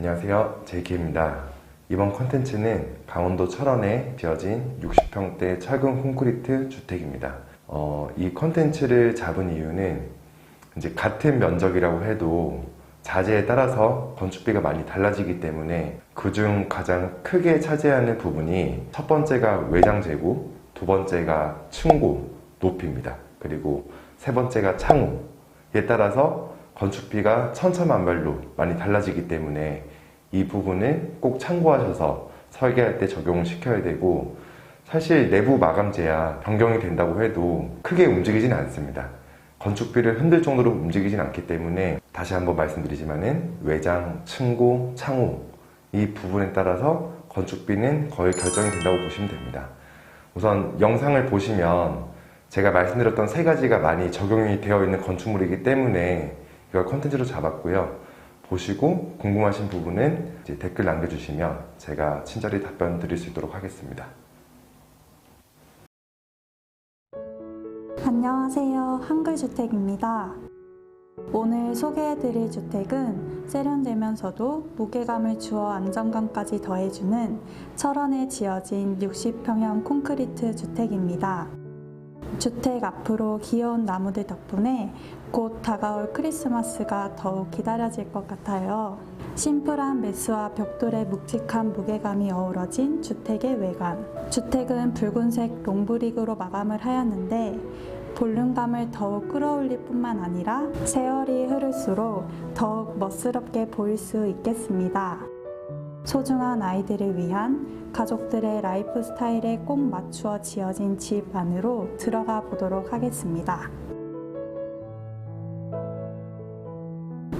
안녕하세요. 제이키입니다. 이번 컨텐츠는 강원도 철원에 지어진 60평대 철근 콘크리트 주택입니다. 어, 이 컨텐츠를 잡은 이유는 이제 같은 면적이라고 해도 자재에 따라서 건축비가 많이 달라지기 때문에 그중 가장 크게 차지하는 부분이 첫 번째가 외장 재고, 두 번째가 층고, 높이입니다. 그리고 세 번째가 창호에 따라서 건축비가 천차만별로 많이 달라지기 때문에 이 부분을 꼭 참고하셔서 설계할 때 적용을 시켜야 되고 사실 내부 마감재야 변경이 된다고 해도 크게 움직이진 않습니다. 건축비를 흔들 정도로 움직이진 않기 때문에 다시 한번 말씀드리지만은 외장, 층고, 창호 이 부분에 따라서 건축비는 거의 결정이 된다고 보시면 됩니다. 우선 영상을 보시면 제가 말씀드렸던 세 가지가 많이 적용이 되어 있는 건축물이기 때문에 이걸 컨텐츠로 잡았고요. 보시고 궁금하신 부분은 댓글 남겨주시면 제가 친절히 답변 드릴 수 있도록 하겠습니다. 안녕하세요. 한글주택입니다. 오늘 소개해드릴 주택은 세련되면서도 무게감을 주어 안정감까지 더해주는 철원에 지어진 60평형 콘크리트 주택입니다. 주택 앞으로 귀여운 나무들 덕분에 곧 다가올 크리스마스가 더욱 기다려질 것 같아요. 심플한 메스와 벽돌의 묵직한 무게감이 어우러진 주택의 외관. 주택은 붉은색 롱브릭으로 마감을 하였는데 볼륨감을 더욱 끌어올릴 뿐만 아니라 세월이 흐를수록 더욱 멋스럽게 보일 수 있겠습니다. 소중한 아이들을 위한 가족들의 라이프 스타일에 꼭 맞추어 지어진 집 안으로 들어가 보도록 하겠습니다.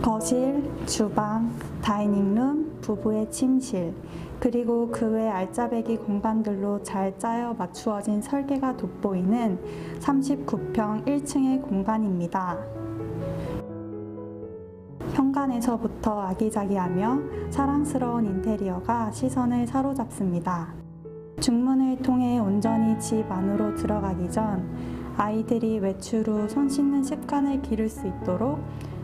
거실, 주방, 다이닝룸, 부부의 침실, 그리고 그 외 알짜배기 공간들로 잘 짜여 맞추어진 설계가 돋보이는 39평 1층의 공간입니다. 현관에서부터 아기자기하며 사랑스러운 인테리어가 시선을 사로잡습니다. 중문을 통해 온전히 집 안으로 들어가기 전 아이들이 외출 후 손 씻는 습관을 기를 수 있도록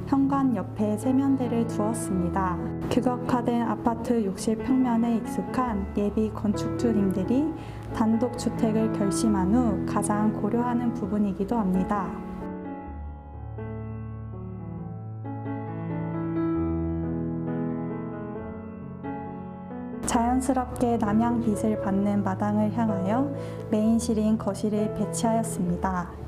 현관 옆에 세면대를 두었습니다. 규격화된 아파트 욕실 평면에 익숙한 예비 건축주님들이 단독 주택을 결심한 후 가장 고려하는 부분이기도 합니다. 자연스럽게 남향 빛을 받는 마당을 향하여 메인실인 거실을 배치하였습니다.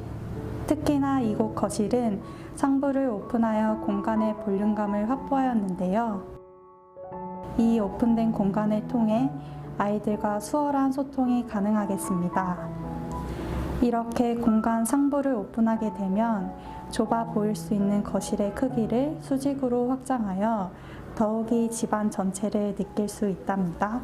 특히나 이곳 거실은 상부를 오픈하여 공간의 볼륨감을 확보하였는데요. 이 오픈된 공간을 통해 아이들과 수월한 소통이 가능하겠습니다. 이렇게 공간 상부를 오픈하게 되면 좁아 보일 수 있는 거실의 크기를 수직으로 확장하여 더욱이 집안 전체를 느낄 수 있답니다.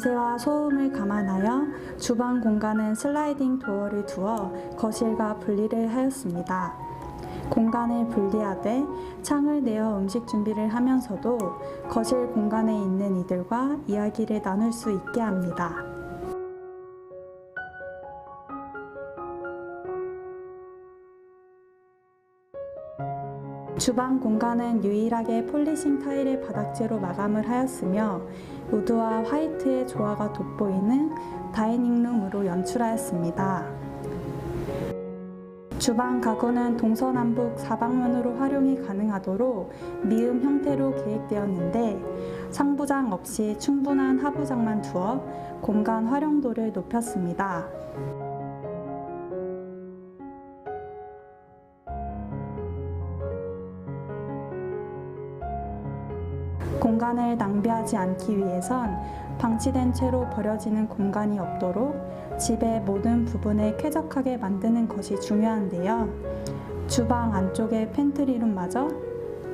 냄새와 소음을 감안하여 주방 공간은 슬라이딩 도어를 두어 거실과 분리를 하였습니다. 공간을 분리하되 창을 내어 음식 준비를 하면서도 거실 공간에 있는 이들과 이야기를 나눌 수 있게 합니다. 주방 공간은 유일하게 폴리싱 타일의 바닥재로 마감을 하였으며 우드와 화이트의 조화가 돋보이는 다이닝룸으로 연출하였습니다. 주방 가구는 동서남북 사방면으로 활용이 가능하도록 미음 형태로 계획되었는데 상부장 없이 충분한 하부장만 두어 공간 활용도를 높였습니다. 공간을 낭비하지 않기 위해선 방치된 채로 버려지는 공간이 없도록 집의 모든 부분을 쾌적하게 만드는 것이 중요한데요. 주방 안쪽의 팬트리룸마저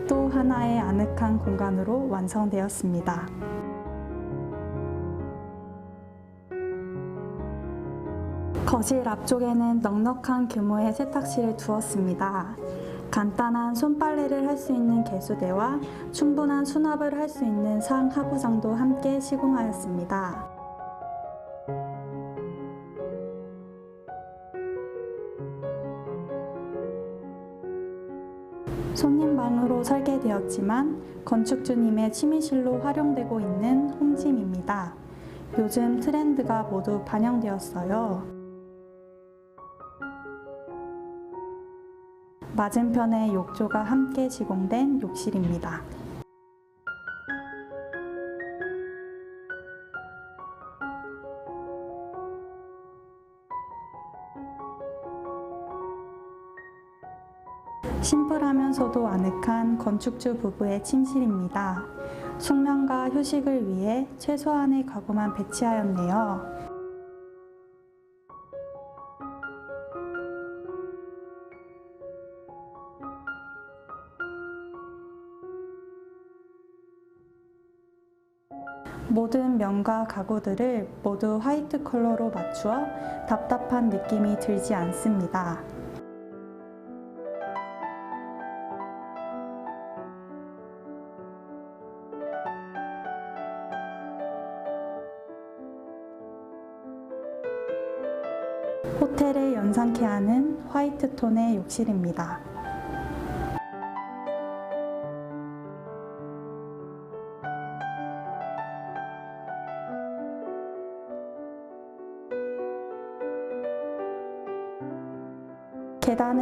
또 하나의 아늑한 공간으로 완성되었습니다. 거실 앞쪽에는 넉넉한 규모의 세탁실을 두었습니다. 간단한 손빨래를 할 수 있는 개수대와 충분한 수납을 할 수 있는 상하부장도 함께 시공하였습니다. 손님 방으로 설계되었지만 건축주님의 취미실로 활용되고 있는 홈짐입니다. 요즘 트렌드가 모두 반영되었어요. 맞은편에 욕조가 함께 시공된 욕실입니다. 심플하면서도 아늑한 건축주 부부의 침실입니다. 숙면과 휴식을 위해 최소한의 가구만 배치하였네요. 모든 면과 가구들을 모두 화이트 컬러로 맞추어 답답한 느낌이 들지 않습니다. 호텔을 연상케 하는 화이트 톤의 욕실입니다.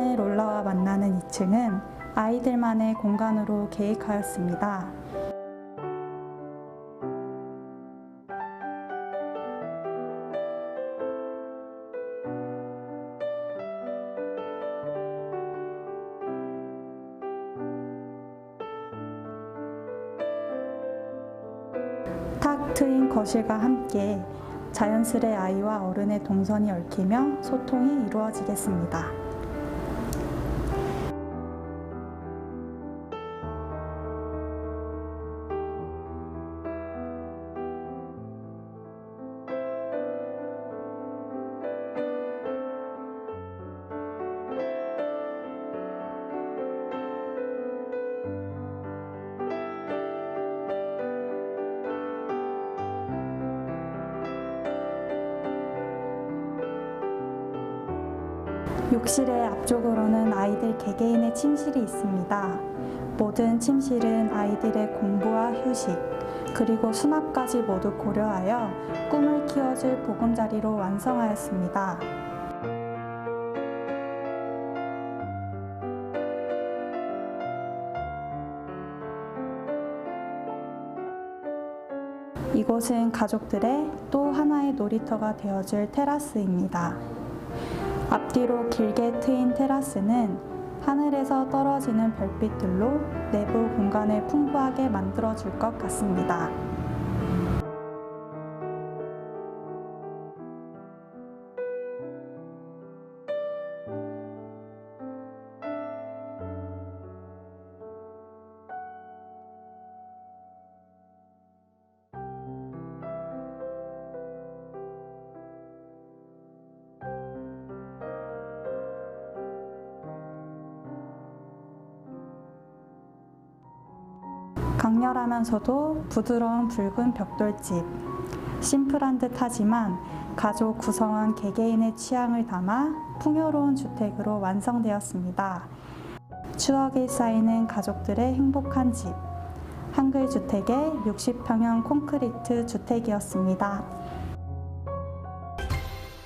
계단을 올라와 만나는 2층은 아이들만의 공간으로 계획하였습니다. 탁 트인 거실과 함께 자연스레 아이와 어른의 동선이 얽히며 소통이 이루어지겠습니다. 욕실의 앞쪽으로는 아이들 개개인의 침실이 있습니다. 모든 침실은 아이들의 공부와 휴식, 그리고 수납까지 모두 고려하여 꿈을 키워줄 보금자리로 완성하였습니다. 이곳은 가족들의 또 하나의 놀이터가 되어줄 테라스입니다. 앞뒤로 길게 트인 테라스는 하늘에서 떨어지는 별빛들로 내부 공간을 풍부하게 만들어줄 것 같습니다. 강렬하면서도 부드러운 붉은 벽돌집. 심플한 듯 하지만 가족 구성원 개개인의 취향을 담아 풍요로운 주택으로 완성되었습니다. 추억이 쌓이는 가족들의 행복한 집. 한글 주택의 60평형 콘크리트 주택이었습니다.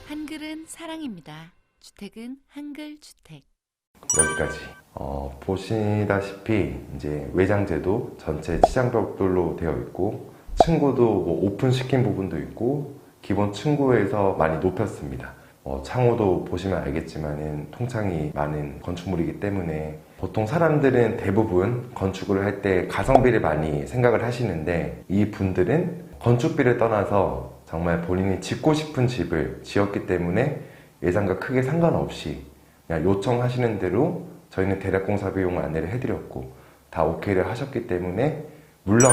한글은 사랑입니다. 주택은 한글 주택. 여기까지. 어, 보시다시피 이제 외장재도 전체 치장벽돌로 되어 있고 층고도 뭐 오픈시킨 부분도 있고 기본 층고에서 많이 높였습니다. 어, 창호도 보시면 알겠지만은 통창이 많은 건축물이기 때문에 보통 사람들은 대부분 건축을 할 때 가성비를 많이 생각을 하시는데 이 분들은 건축비를 떠나서 정말 본인이 짓고 싶은 집을 지었기 때문에 예산과 크게 상관없이 요청하시는 대로 저희는 대략 공사 비용 안내를 해드렸고 다 오케이를 하셨기 때문에 물론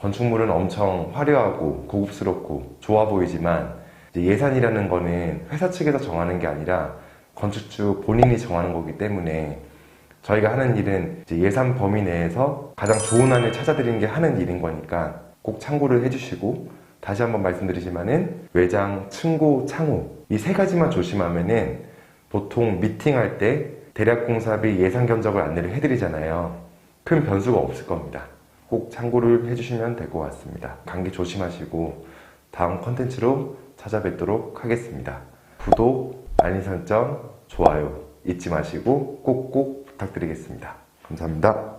건축물은 엄청 화려하고 고급스럽고 좋아 보이지만 예산이라는 거는 회사 측에서 정하는 게 아니라 건축주 본인이 정하는 거기 때문에 저희가 하는 일은 예산 범위 내에서 가장 좋은 안을 찾아드리는 게 하는 일인 거니까 꼭 참고를 해주시고 다시 한번 말씀드리지만은 외장, 층고, 창호 이 세 가지만 조심하면은 보통 미팅할 때 대략 공사비 예상 견적을 안내를 해드리잖아요. 큰 변수가 없을 겁니다. 꼭 참고를 해주시면 될 것 같습니다. 감기 조심하시고 다음 컨텐츠로 찾아뵙도록 하겠습니다. 구독, 알림 설정, 좋아요 잊지 마시고 꼭꼭 부탁드리겠습니다. 감사합니다.